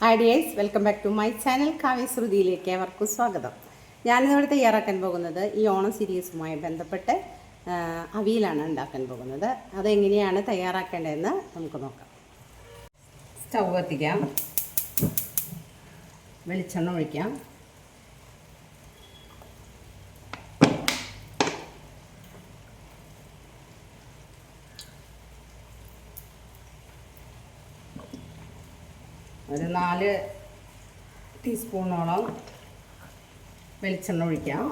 Hi dears welcome back to my channel കാവ്യശ്രുതിയിലേക്ക് അവർക്കും സ്വാഗതം. ഞാനിന്നിവിടെ തയ്യാറാക്കാൻ പോകുന്നത് ഈ ഓണം സീരീസുമായി ബന്ധപ്പെട്ട് അവിയിലാണ് ഉണ്ടാക്കാൻ പോകുന്നത്. അതെങ്ങനെയാണ് തയ്യാറാക്കേണ്ടതെന്ന് നമുക്ക് നോക്കാം. സ്റ്റൗ കത്തിക്കാം. വെളിച്ചെണ്ണ ഒഴിക്കാം. ഒരു നാല് ടീസ്പൂണോളം വെളിച്ചെണ്ണ ഒഴിക്കാം.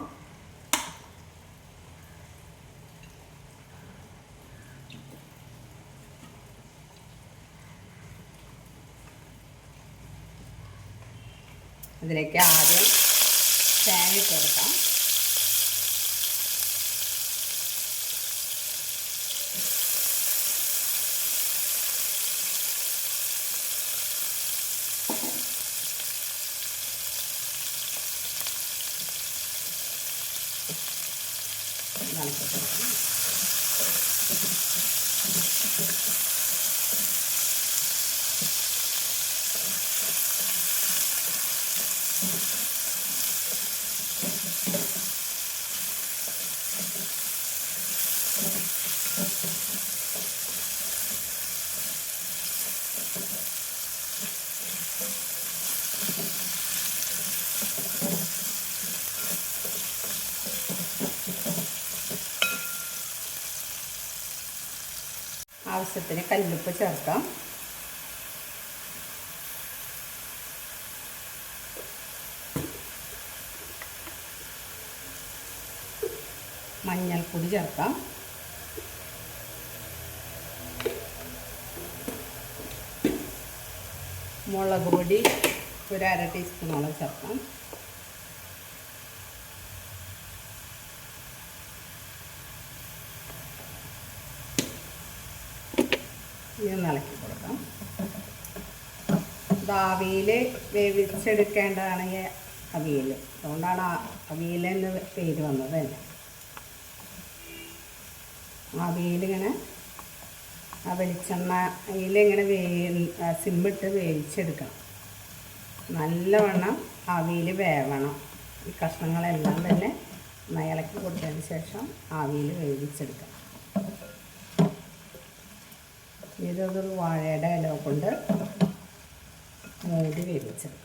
അതിലേക്ക് ആദ്യം തേങ്ങ ഇട്ട് കൊടുക്കാം ആവശ്യത്തിന് കല്ലുപ്പ് ചേർക്കാം. മഞ്ഞൾപ്പൊടി ചേർക്കാം. മുളക് പൊടി ഒരു അര ടീസ്പൂണോളം ചേർക്കാം. ഇത് ഇളക്കി കൊടുക്കാം. ഇത് അവിയിൽ വേവിച്ചെടുക്കേണ്ടതാണ് ഈ അവിയൽ അതുകൊണ്ടാണ് അവിയൽ എന്ന് പേര് വന്നത് തന്നെ അവിയലിങ്ങനെ ആ വെളിച്ചെണ്ണ ഇങ്ങനെ വേ സിമ്മിട്ട് വേവിച്ചെടുക്കണം. നല്ലവണ്ണം ആവിയിൽ വേവണം. ഈ കഷ്ണങ്ങളെല്ലാം തന്നെ ഇളക്കി കൊടുത്തതിന് ശേഷം ആവിയിൽ വേവിച്ചെടുക്കണം ഇതൊരു വാഴയുടെ ഇല കൊണ്ട് മൂടി വേവിച്ചെടുക്കും.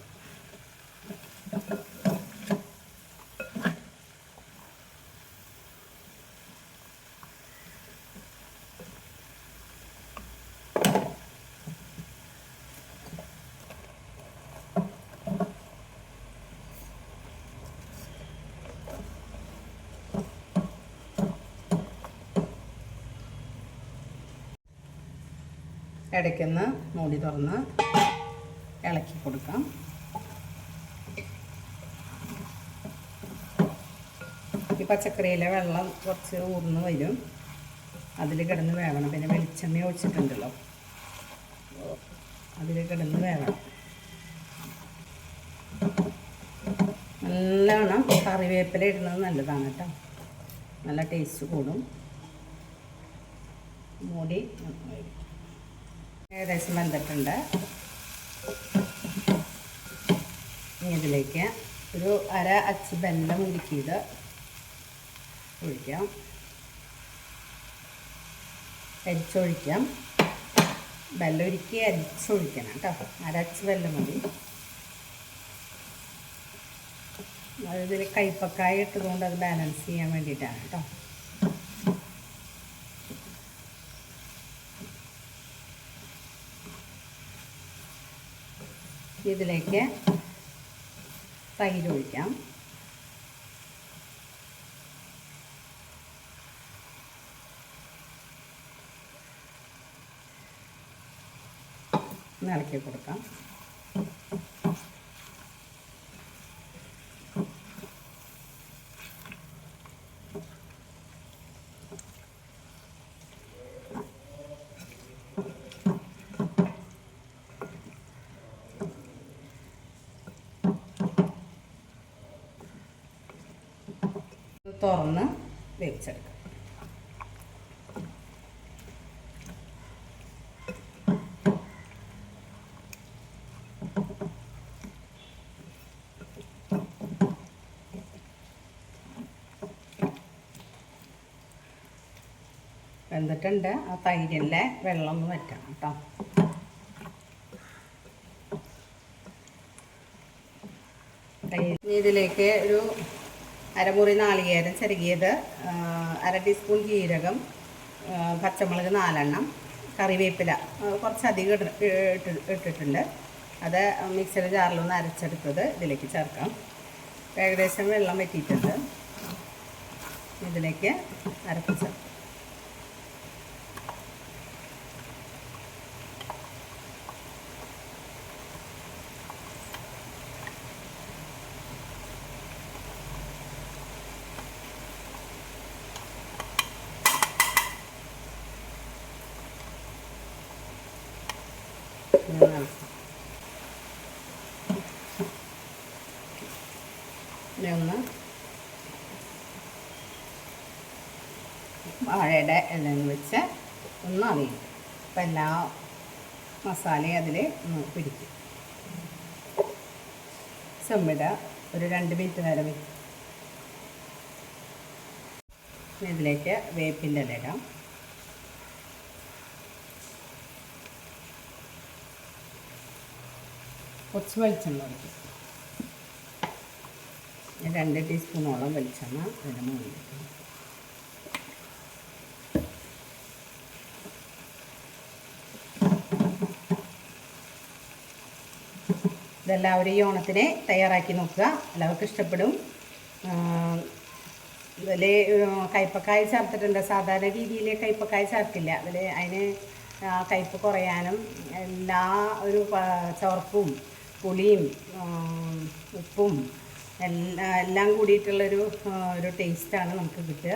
ഇടയ്ക്കൊന്ന് മൂടി തുറന്ന് ഇളക്കി കൊടുക്കാം. ഈ പച്ചക്കറിയിലെ വെള്ളം കുറച്ച് ഊർന്ന് വരും. അതിൽ കിടന്ന് വേവണം. പിന്നെ വെളിച്ചെണ്ണ ഒഴിച്ചിട്ടുണ്ടല്ലോ. അതിൽ കിടന്ന് വേവണം. നല്ലവണ്ണം കറിവേപ്പില ഇടുന്നത് നല്ലതാണ് കേട്ടോ. നല്ല ടേസ്റ്റ് കൂടും. മൂടി വരും ഏകദേശം വെന്തിട്ടുണ്ട്. ഇനി ഇതിലേക്ക് ഒരു അര അച്ച് ബെല്ലം ഉരുക്കിയത് ഒഴിക്കാം. അരിച്ചൊഴിക്കാം. വെല്ലം ഉരുക്കി അരിച്ചൊഴിക്കണം കേട്ടോ. അരച്ച് വെല്ലം മതി. അതിൽ കൈപ്പക്കായ ഇട്ടതുകൊണ്ട് അത് ബാലൻസ് ചെയ്യാൻ വേണ്ടിയിട്ടാണ് കേട്ടോ. ഇതിലേക്ക് തൈര് ഒഴിക്കാം. ഇളക്കി കൊടുക്കാം. തുറന്ന് വേവിച്ചെടുക്കാം. വെന്തിട്ടുണ്ട്. ആ തൈരിലെ വെള്ളം ഒന്ന് വറ്റാം കേട്ടോ. തൈര് ഇതിലേക്ക് ഒരു അരമുറി നാളികേരം ചെറുകിയത് അര ടീസ്പൂൺ ജീരകം പച്ചമുളക് നാലെണ്ണം കറിവേപ്പില കുറച്ചധികം ഇട- ഇട്ട് ഇട്ടിട്ടുണ്ട്. അത് മിക്സിയുടെ ജാറിലൊന്ന് അരച്ചെടുത്തത് ഇതിലേക്ക് ചേർക്കാം. ഏകദേശം വെള്ളം വറ്റിയിട്ടുണ്ട്. ഇതിലേക്ക് അരപ്പ് വാഴയുടെ ഇലയിൽ വെച്ച് ഒന്ന് അറിയും അപ്പം എല്ലാ മസാലയും അതിൽ ഒന്ന് പിടിക്കും. ചെമ്മിട ഒരു രണ്ട് മിനിറ്റ് നേരം ഇനി ഇതിലേക്ക് വേപ്പിന്റെ ഇല ഇടാം. കുറച്ച് വെളിച്ചെണ്ണ ഒഴിക്കും. രണ്ട് ടീസ്പൂണോളം വെളിച്ചെണ്ണ അതിന്റെ മുകളിൽ ഇതെല്ലാവരും ഈ ഓണത്തിന് തയ്യാറാക്കി നോക്കുക. എല്ലാവർക്കും ഇഷ്ടപ്പെടും. ഇതിൽ കയ്പക്കായ ചേർത്തിട്ടുണ്ട്. സാധാരണ രീതിയിൽ കയ്പക്കായ ചേർക്കില്ല. അതിൽ അതിന് കയ്പ് കുറയാനും എല്ലാ ഒരു ചവർപ്പും പുളിയും ഉപ്പും എല്ലാ എല്ലാം കൂടിയിട്ടുള്ളൊരു ഒരു ടേസ്റ്റാണ് നമുക്ക് കിട്ടുക.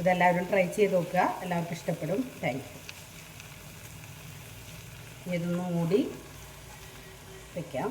ഇതെല്ലാവരും ട്രൈ ചെയ്ത് നോക്കുക. എല്ലാവർക്കും ഇഷ്ടപ്പെടും. Thank you. ഇതൊന്നും കൂടി വയ്ക്കാം